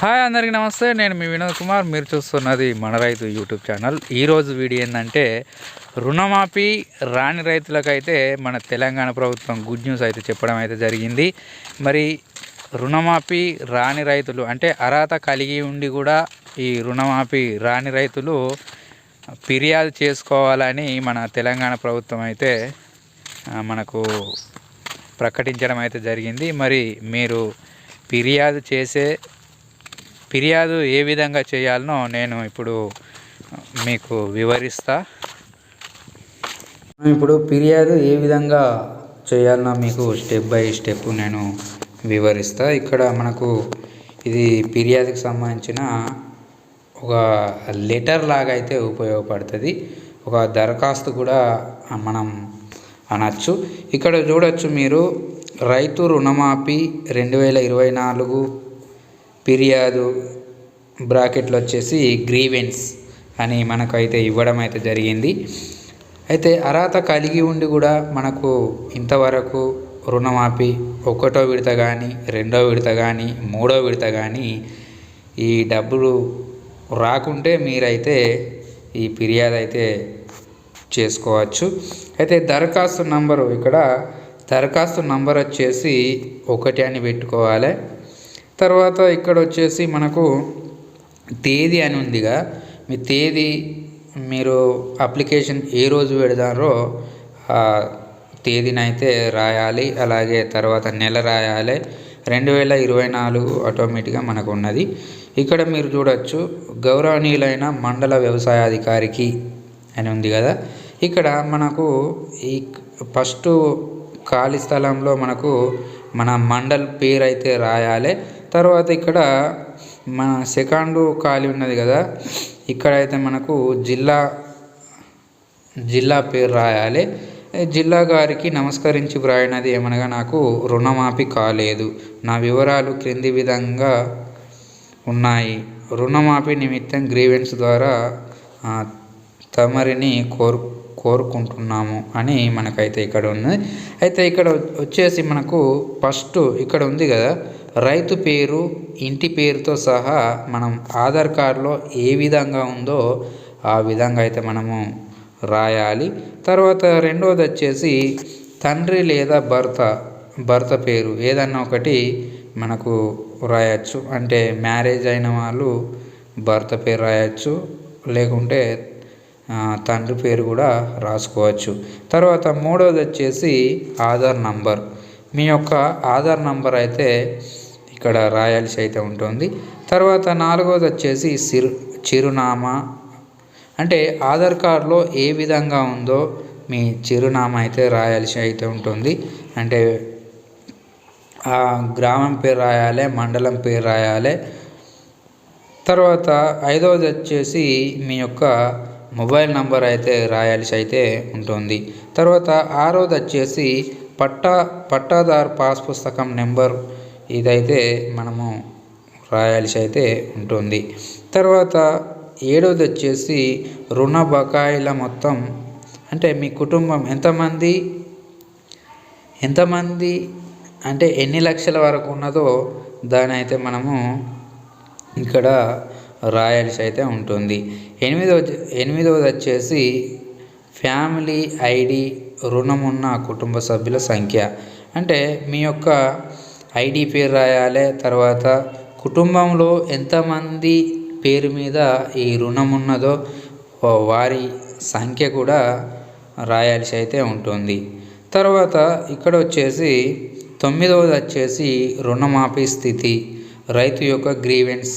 Hi అందరికీ నమస్తే నేను మీ వినోద్ కుమార్. మీరు చూస్తున్నది మన రైతు యూట్యూబ్ ఛానల్. ఈరోజు వీడియో ఏంటంటే రుణమాఫీ రాని రైతులకైతే మన తెలంగాణ ప్రభుత్వం గుడ్ న్యూస్ అయితే చెప్పడం అయితే జరిగింది. మరి రుణమాఫీ రాని రైతులు అంటే అర్హత కలిగి ఉండి కూడా ఈ రుణమాఫీ రాని రైతులు ఫిర్యాదు చేసుకోవాలని మన తెలంగాణ ప్రభుత్వం అయితే మనకు ప్రకటించడం అయితే జరిగింది. మరి మీరు ఫిర్యాదు చేసే ఫిర్యాదు ఏ విధంగా చేయాలనో నేను ఇప్పుడు మీకు వివరిస్తా. ఇప్పుడు ఫిర్యాదు ఏ విధంగా చేయాలనో మీకు స్టెప్ బై స్టెప్ నేను వివరిస్తా. ఇక్కడ మనకు ఇది ఫిర్యాదుకి సంబంధించిన ఒక లెటర్ లాగా అయితే ఉపయోగపడుతుంది. ఒక దరఖాస్తు కూడా మనం అనొచ్చు. ఇక్కడ చూడొచ్చు మీరు రైతు రుణమాఫీ రెండు వేల ఇరవై నాలుగు ఫిర్యాదు బ్రాకెట్లు వచ్చేసి గ్రీవెన్స్ అని మనకైతే ఇవ్వడం అయితే జరిగింది. అయితే అర్హత కలిగి ఉండి కూడా మనకు ఇంతవరకు రుణమాఫీ ఒకటో విడత కానీ రెండో విడత కానీ మూడో విడత కానీ ఈ డబ్బులు రాకుంటే మీరైతే ఈ ఫిర్యాదు అయితే చేసుకోవచ్చు. అయితే దరఖాస్తు నంబరు ఇక్కడ దరఖాస్తు నంబర్ వచ్చేసి ఒకటి అని పెట్టుకోవాలి. తర్వాత ఇక్కడ వచ్చేసి మనకు తేదీ అని ఉందిగా. మీ తేదీ మీరు అప్లికేషన్ ఏ రోజు పెడతారో ఆ రాయాలి. అలాగే తర్వాత నెల రాయాలి. రెండు వేల ఇరవై నాలుగు ఆటోమేటిక్గా మనకు ఉన్నది ఇక్కడ మీరు చూడొచ్చు గౌరవనీయులైన మండల వ్యవసాయాధికారికి అని ఉంది కదా. ఇక్కడ మనకు ఈ ఫస్ట్ ఖాళీ స్థలంలో మనకు మన మండల్ పేరు అయితే రాయాలి. తర్వాత ఇక్కడ మన సెకండ్ ఖాళీ ఉన్నది కదా ఇక్కడైతే మనకు జిల్లా జిల్లా పేరు రాయాలి. జిల్లా గారికి నమస్కరించి వ్రాయినది ఏమనగా నాకు రుణమాఫీ కాలేదు. నా వివరాలు క్రింది విధంగా ఉన్నాయి. రుణమాఫీ నిమిత్తం గ్రీవెన్స్ ద్వారా తమరిని కోరు కోరుకుంటున్నాము అని మనకైతే ఇక్కడ ఉంది. అయితే ఇక్కడ వచ్చేసి మనకు ఫస్ట్ ఇక్కడ ఉంది కదా రైతు పేరు ఇంటి పేరుతో సహా మనం ఆధార్ కార్డులో ఏ విధంగా ఉందో ఆ విధంగా అయితే మనము రాయాలి. తర్వాత రెండవది వచ్చేసి తండ్రి లేదా భర్త భర్త పేరు ఏదన్నా ఒకటి మనకు రాయచ్చు. అంటే మ్యారేజ్ అయిన వాళ్ళు భర్త పేరు రాయచ్చు లేకుంటే తండ్రి పేరు కూడా రాసుకోవచ్చు. తర్వాత మూడవది వచ్చేసి ఆధార్ నంబర్. మీ యొక్క ఆధార్ నంబర్ అయితే ఇక్కడ రాయాల్సి అయితే ఉంటుంది. తర్వాత నాలుగవది వచ్చేసి సిరు చిరునామా. అంటే ఆధార్ కార్డులో ఏ విధంగా ఉందో మీ చిరునామా అయితే రాయాల్సి అయితే ఉంటుంది. అంటే ఆ గ్రామం పేరు రాయాలి మండలం పేరు రాయాలి. తర్వాత ఐదవది వచ్చేసి మీ యొక్క మొబైల్ నంబర్ అయితే రాయాల్సి అయితే ఉంటుంది. తర్వాత ఆరోది వచ్చేసి పట్టా పట్టాదారు పాస్ పుస్తకం నెంబర్ ఇదైతే మనము రాయాల్సి అయితే ఉంటుంది. తర్వాత ఏడవది వచ్చేసి రుణ బకాయిల మొత్తం. అంటే మీ కుటుంబం ఎంతమంది? ఎంతమంది? అంటే ఎన్ని లక్షల వరకు ఉన్నదో దాని అయితే మనము ఇక్కడ రాయాల్సి అయితే ఉంటుంది. ఎనిమిదవ ఎనిమిదవది వచ్చేసి ఫ్యామిలీ ఐడి రుణం ఉన్న కుటుంబ సభ్యుల సంఖ్య. అంటే మీ యొక్క ఐడి పేరు రాయాలి తర్వాత కుటుంబంలో ఎంతమంది పేరు మీద ఈ రుణం ఉన్నదో వారి సంఖ్య కూడా రాయాల్సి అయితే ఉంటుంది. తర్వాత ఇక్కడ వచ్చేసి తొమ్మిదవది వచ్చేసి రుణమాఫీ స్థితి రైతు యొక్క గ్రీవెన్స్.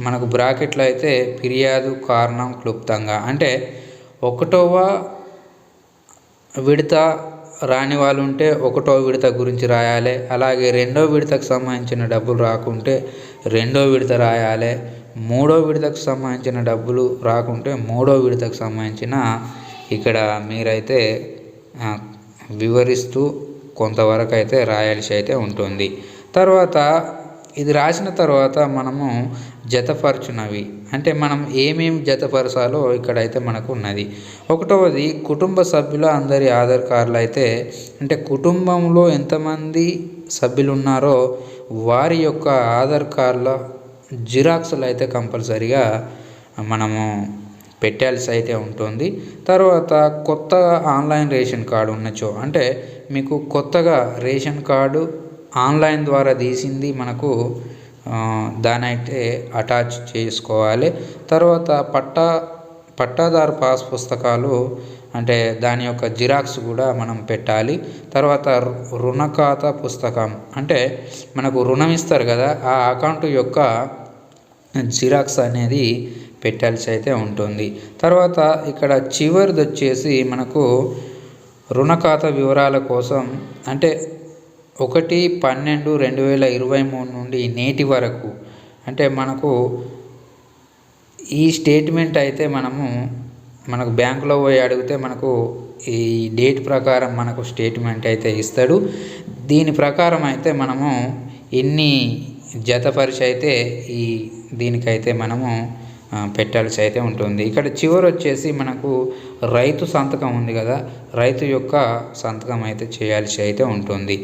మనకు బ్రాకెట్లో అయితే ఫిర్యాదు కారణం క్లుప్తంగా. అంటే ఒకటవ విడత రాని వాళ్ళు ఉంటే ఒకటో విడత గురించి రాయాలి. అలాగే రెండో విడతకు సంబంధించిన డబ్బులు రాకుంటే రెండో విడత రాయాలి. మూడో విడతకు సంబంధించిన డబ్బులు రాకుంటే మూడో విడతకు సంబంధించిన ఇక్కడ మీరైతే వివరిస్తూ కొంతవరకు అయితే రాయాల్సి అయితే ఉంటుంది. తర్వాత ఇది రాసిన తర్వాత మనము జతపరచునవి. అంటే మనం ఏమేమి జతపరచాలో ఇక్కడైతే మనకు ఉన్నది. ఒకటవది కుటుంబ సభ్యుల అందరి ఆధార్ కార్డులు అయితే అంటే కుటుంబంలో ఎంతమంది సభ్యులు ఉన్నారో వారి యొక్క ఆధార్ కార్డుల జిరాక్స్లు అయితే కంపల్సరిగా మనము పెట్టాల్సి అయితే ఉంటుంది. తర్వాత కొత్తగా ఆన్లైన్ రేషన్ కార్డు ఉన్నచో అంటే మీకు కొత్తగా రేషన్ కార్డు ఆన్లైన్ ద్వారా తీసింది మనకు దానైతే అయితే అటాచ్ చేసుకోవాలి. తర్వాత పట్టా పట్టాదారు పాస్ పుస్తకాలు అంటే దాని యొక్క జిరాక్స్ కూడా మనం పెట్టాలి. తర్వాత రు- రుణ ఖాతా పుస్తకం అంటే మనకు రుణం ఇస్తారు కదా ఆ అకౌంట్ యొక్క జిరాక్స్ అనేది పెట్టాల్సి అయితే ఉంటుంది. తర్వాత ఇక్కడ చివరిది వచ్చేసి మనకు రుణ ఖాతా వివరాల కోసం అంటే ఒకటి పన్నెండు రెండు వేల ఇరవై మూడు నుండి నేటి వరకు. అంటే మనకు ఈ స్టేట్మెంట్ అయితే మనము మనకు బ్యాంకులో పోయి అడిగితే మనకు ఈ డేట్ ప్రకారం మనకు స్టేట్మెంట్ అయితే ఇస్తాడు. దీని ప్రకారం అయితే మనము ఎన్ని జతపరిచి అయితే ఈ దీనికైతే మనము పెట్టాల్సి అయితే ఉంటుంది. ఇక్కడ చివరి వచ్చేసి మనకు రైతు సంతకం ఉంది కదా రైతు యొక్క సంతకం అయితే చేయాల్సి అయితే ఉంటుంది.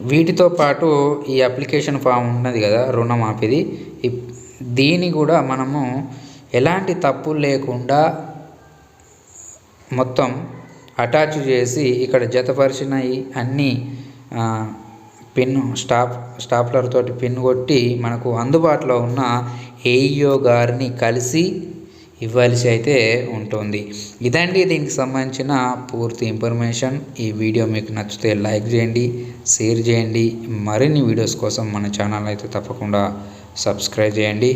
వీటితో పాటు ఈ అప్లికేషన్ ఫామ్ ఉన్నది కదా రుణమాఫీది. దీన్ని కూడా మనము ఎలాంటి తప్పులు లేకుండా మొత్తం అటాచ్ చేసి ఇక్కడ జతపరిచిన ఈ అన్ని పిన్ స్టాప్ స్టాప్లర్ తోటి పిన్ కొట్టి మనకు అందుబాటులో ఉన్న ఏఈఓ గారిని కలిసి ఇవ్వాల్సి అయితే ఉంటుంది. ఇదండి దీనికి సంబంధించిన పూర్తి ఇన్ఫర్మేషన్. ఈ వీడియో మీకు నచ్చితే లైక్ చేయండి షేర్ చేయండి. మరిన్ని వీడియోస్ కోసం మన ఛానల్ అయితే తప్పకుండా సబ్స్క్రైబ్ చేయండి.